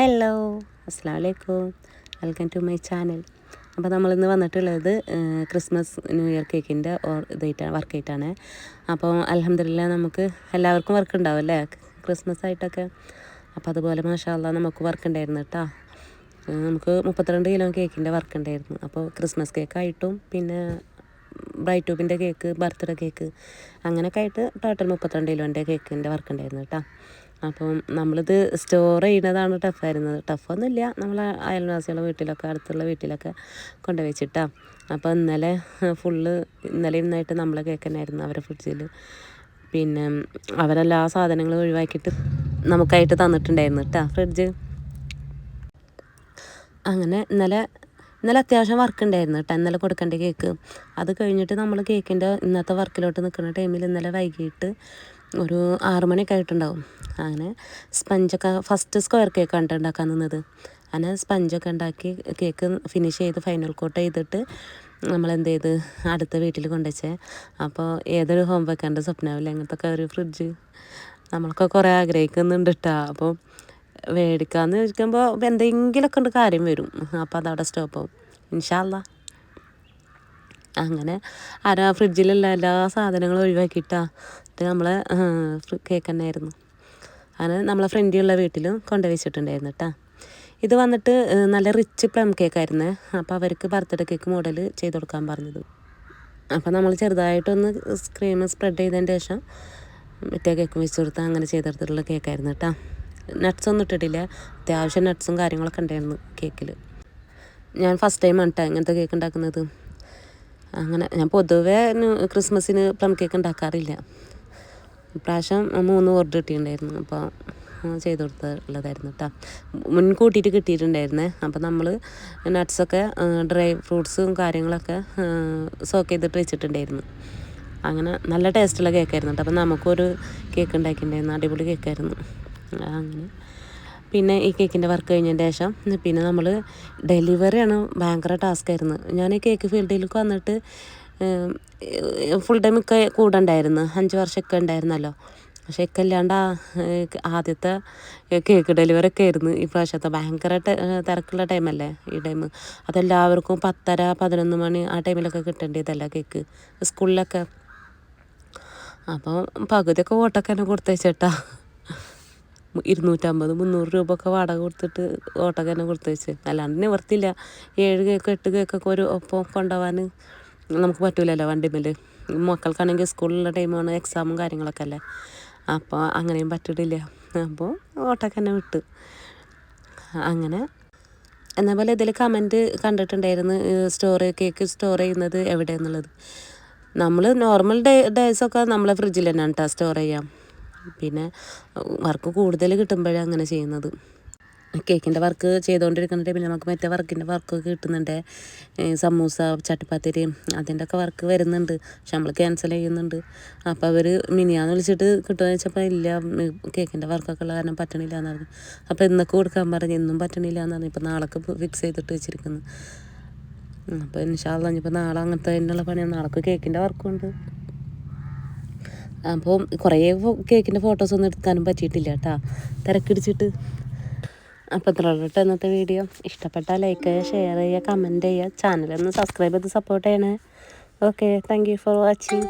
Hello അസ്സാം വലൈക്കും welcome to my channel അപ്പോൾ നമ്മളിന്ന് വന്നിട്ടുള്ളത് ക്രിസ്മസ് ന്യൂ ഇയർ കേക്കിന്റെ ഇതായിട്ടാണ് വർക്കായിട്ടാണ് അപ്പോൾ അലഹമില്ല നമുക്ക് എല്ലാവർക്കും വർക്ക് ഉണ്ടാവും അല്ലേ? ക്രിസ്മസ് ആയിട്ടൊക്കെ. അപ്പോൾ അതുപോലെ മാഷാല്ല നമുക്ക് വർക്ക് ഉണ്ടായിരുന്നു കേട്ടോ നമുക്ക് മുപ്പത്തിരണ്ട് കിലോ കേക്കിന്റെ വർക്ക് ഉണ്ടായിരുന്നു. അപ്പോൾ ക്രിസ്മസ് കേക്കായിട്ടും പിന്നെ ബ്രൈറ്റ് ട്യൂബിന്റെ കേക്ക് ബർത്ത്ഡേ കേക്ക് അങ്ങനെയൊക്കെ ആയിട്ട് ടോട്ടൽ മുപ്പത്തിരണ്ട് കിലോന്റെ കേക്കിന്റെ വർക്ക് ഉണ്ടായിരുന്നു കേട്ടോ അപ്പം നമ്മളിത് സ്റ്റോർ ചെയ്യുന്നതാണ് ടഫായിരുന്നത് ടഫൊന്നുമില്ല നമ്മൾ അയൽവാസികളുടെ വീട്ടിലൊക്കെ അടുത്തുള്ള വീട്ടിലൊക്കെ കൊണ്ടുവച്ചിട്ടാ. അപ്പോൾ ഇന്നലെ ഫുള്ള് ഇന്നലെ ഇന്നായിട്ട് നമ്മൾ കേൾക്കണമായിരുന്നു അവരെ ഫ്രിഡ്ജിൽ പിന്നെ അവരെല്ലാ സാധനങ്ങളും ഒഴിവാക്കിയിട്ട് നമുക്കായിട്ട് തന്നിട്ടുണ്ടായിരുന്നു കേട്ടോ ഫ്രിഡ്ജ് അങ്ങനെ ഇന്നലെ ഇന്നലെ അത്യാവശ്യം വർക്ക് ഉണ്ടായിരുന്നു കേട്ടോ ഇന്നലെ കൊടുക്കേണ്ട കേക്ക് അത് കഴിഞ്ഞിട്ട് നമ്മൾ കേക്കിന്റെ ഇന്നത്തെ വർക്കിലോട്ട് നിൽക്കുന്ന ടൈമിൽ ഇന്നലെ വൈകിട്ട് ഒരു ആറ് മണിയൊക്കെ ആയിട്ടുണ്ടാവും. അങ്ങനെ സ്പഞ്ചൊക്കെ ഫസ്റ്റ് സ്ക്വയർ കേക്ക് ട്ടോ ഉണ്ടാക്കാൻ നിന്നത്. അങ്ങനെ സ്പഞ്ചൊക്കെ ഉണ്ടാക്കി കേക്ക് ഫിനിഷ് ചെയ്ത് ഫൈനൽ കോട്ട് ചെയ്തിട്ട് നമ്മൾ എന്ത് ചെയ്ത് അടുത്ത വീട്ടിൽ കൊണ്ടുവച്ചേ. അപ്പോൾ ഏതൊരു ഹോം വെക്കേണ്ട സ്വപ്നമാവില്ല അങ്ങനത്തെ ഒരു ഫ്രിഡ്ജ് നമ്മളൊക്കെ കുറേ ആഗ്രഹിക്കുന്നുണ്ട് കേട്ടോ അപ്പോൾ മേടിക്കാമെന്ന് ചോദിക്കുമ്പോൾ എന്തെങ്കിലുമൊക്കെ ഉണ്ട് കാര്യം വരും. അപ്പോൾ അതവിടെ സ്റ്റോപ്പ് ആവും. ഇൻഷാല്ല അങ്ങനെ ആരാ ഫ്രിഡ്ജിലുള്ള എല്ലാ സാധനങ്ങളും ഒഴിവാക്കിയിട്ടാ. എന്നിട്ട് നമ്മളെ കേക്ക് തന്നെയായിരുന്നു അങ്ങനെ നമ്മളെ ഫ്രണ്ടിലുള്ള വീട്ടിലും കൊണ്ടുവച്ചിട്ടുണ്ടായിരുന്നു കേട്ടോ ഇത് വന്നിട്ട് നല്ല റിച്ച് പ്ലം കേക്കായിരുന്നേ അപ്പോൾ അവർക്ക് ബർത്ത്ഡേ കേക്ക് മോഡൽ ചെയ്ത് കൊടുക്കാൻ പറഞ്ഞത്. അപ്പോൾ നമ്മൾ ചെറുതായിട്ടൊന്ന് ക്രീം സ്പ്രെഡ് ചെയ്തതിന് ശേഷം മറ്റേ കേക്കും വെച്ച് കൊടുത്താൽ അങ്ങനെ ചെയ്തെടുത്തിട്ടുള്ള കേക്കായിരുന്നു കേട്ടോ നട്ട്സ് ഒന്നും ഇട്ടിട്ടില്ല. അത്യാവശ്യം നട്ട്സും കാര്യങ്ങളൊക്കെ ഉണ്ടായിരുന്നു കേക്കിൽ ഞാൻ ഫസ്റ്റ് ടൈം ആണ് കേട്ടോ ഇങ്ങനത്തെ കേക്ക് ഉണ്ടാക്കുന്നത്. അങ്ങനെ ഞാൻ പൊതുവേ ക്രിസ്മസിന് പ്ലം കേക്ക് ഉണ്ടാക്കാറില്ല. ഇപ്രാവശ്യം മൂന്ന് ഓർഡർ കിട്ടിയിട്ടുണ്ടായിരുന്നു. അപ്പോൾ ചെയ്ത് കൊടുത്തുള്ളതായിരുന്നു കേട്ടോ മുൻകൂട്ടിയിട്ട് കിട്ടിയിട്ടുണ്ടായിരുന്നേ. അപ്പോൾ നമ്മൾ നട്ട്സൊക്കെ ഡ്രൈ ഫ്രൂട്ട്സും കാര്യങ്ങളൊക്കെ സോക്ക് ചെയ്തിട്ട് വെച്ചിട്ടുണ്ടായിരുന്നു. അങ്ങനെ നല്ല ടേസ്റ്റുള്ള കേക്കായിരുന്നു കേട്ടോ അപ്പോൾ നമുക്കൊരു കേക്ക് ഉണ്ടാക്കിയിട്ടുണ്ടായിരുന്നു. അടിപൊളി കേക്കായിരുന്നു അങ്ങനെ. പിന്നെ ഈ കേക്കിന്റെ വർക്ക് കഴിഞ്ഞതിന് ശേഷം പിന്നെ നമ്മൾ ഡെലിവറിയാണ് ഭയങ്കര ടാസ്ക് ആയിരുന്നു. ഞാൻ ഈ കേക്ക് ഫീൽഡിലേക്ക് വന്നിട്ട് ഫുൾ ടൈം ഒക്കെ കൂടെ ഉണ്ടായിരുന്നു. അഞ്ച് വർഷമൊക്കെ ഉണ്ടായിരുന്നല്ലോ. പക്ഷേ ഒക്കെ ഇല്ലാണ്ട് ആദ്യത്തെ കേക്ക് ഡെലിവറി ഒക്കെ ആയിരുന്നു. ഈ പ്രാവശ്യത്തെ ഭയങ്കര തിരക്കുള്ള ടൈമല്ലേ ഈ ടൈം അതെല്ലാവർക്കും പത്തര പതിനൊന്ന് മണി ആ ടൈമിലൊക്കെ കിട്ടേണ്ടതല്ല കേക്ക് സ്കൂളിലൊക്കെ. അപ്പോൾ പകുതിയൊക്കെ ഓട്ടൊക്കെ തന്നെ കൊടുത്തേച്ചേട്ടാ ഇരുന്നൂറ്റമ്പത് മുന്നൂറ് രൂപ ഒക്കെ വാടക കൊടുത്തിട്ട് ഓട്ടൊക്കെ തന്നെ കൊടുത്തേച്ച് അല്ലാണ്ട് നിവർത്തില്ല ഏഴ് കേക്ക് എട്ട് കേക്കൊക്കെ ഒരു ഒപ്പം കൊണ്ടുപോകാൻ നമുക്ക് പറ്റൂലല്ലോ വണ്ടിമേൽ മക്കൾക്കാണെങ്കിൽ സ്കൂളിലുള്ള ടൈമാണ് എക്സാമും കാര്യങ്ങളൊക്കെ അല്ലേ? അപ്പോൾ അങ്ങനെയും പറ്റിയിട്ടില്ല. അപ്പോൾ ഓട്ടൊക്കെ തന്നെ വിട്ട്. അങ്ങനെ എന്നാൽ പോലെ ഇതിൽ കമന്റ് കണ്ടിട്ടുണ്ടായിരുന്നു സ്റ്റോർ കേക്ക് സ്റ്റോർ ചെയ്യുന്നത് എവിടെ എന്നുള്ളത്. നമ്മൾ നോർമൽ ഡേ ഡേയ്സൊക്കെ നമ്മളെ ഫ്രിഡ്ജിൽ തന്നെയാണ് കേട്ടോ സ്റ്റോർ ചെയ്യാം. പിന്നെ വർക്ക് കൂടുതൽ കിട്ടുമ്പോഴാണ് അങ്ങനെ ചെയ്യുന്നത്. കേക്കിന്റെ വർക്ക് ചെയ്തുകൊണ്ടിരിക്കുന്നുണ്ട് പിന്നെ നമുക്ക് മറ്റേ വർക്കിന്റെ വർക്കൊക്കെ കിട്ടുന്നുണ്ട്. സമൂസ ചട്ടിപ്പാത്തിരി അതിന്റെ ഒക്കെ വർക്ക് വരുന്നുണ്ട്. പക്ഷെ നമ്മൾ ക്യാൻസൽ ചെയ്യുന്നുണ്ട്. അപ്പോൾ അവർ മിനിയാന്ന് വിളിച്ചിട്ട് കിട്ടുമെന്ന് വെച്ചപ്പോൾ ഇല്ല കേക്കിന്റെ വർക്കൊക്കെ ഉള്ള കാരണം പറ്റണില്ല എന്ന് പറഞ്ഞു. അപ്പോൾ ഇന്നൊക്കെ കൊടുക്കാൻ പറഞ്ഞു ഇന്നും പറ്റണില്ല എന്ന് പറഞ്ഞു. ഇപ്പോൾ നാളേക്ക് ഫിക്സ് ചെയ്തിട്ട് വെച്ചിരിക്കുന്നു. അപ്പോൾ ഇൻഷാല്ല ഇനിയിപ്പോൾ നാളെ അങ്ങനത്തെ അതിനുള്ള പണിയാണ്. നാളെ കേക്കിന്റെ വർക്കുണ്ട് അപ്പോൾ കുറേ കേക്കിന്റെ ഫോട്ടോസ് ഒന്നും എടുക്കാനും പറ്റിയിട്ടില്ല കേട്ടോ. തിരക്കിടിച്ചിട്ട്. അപ്പോൾ ഇത്രയുള്ള ഇന്നത്തെ വീഡിയോ. ഇഷ്ടപ്പെട്ടാൽ ലൈക്ക് ചെയ്യുക ഷെയർ ചെയ്യുക. കമന്റ് ചെയ്യുക ചാനലൊന്ന് സബ്സ്ക്രൈബ് ചെയ്ത് സപ്പോർട്ട് ചെയ്യണേ. Okay thank you for watching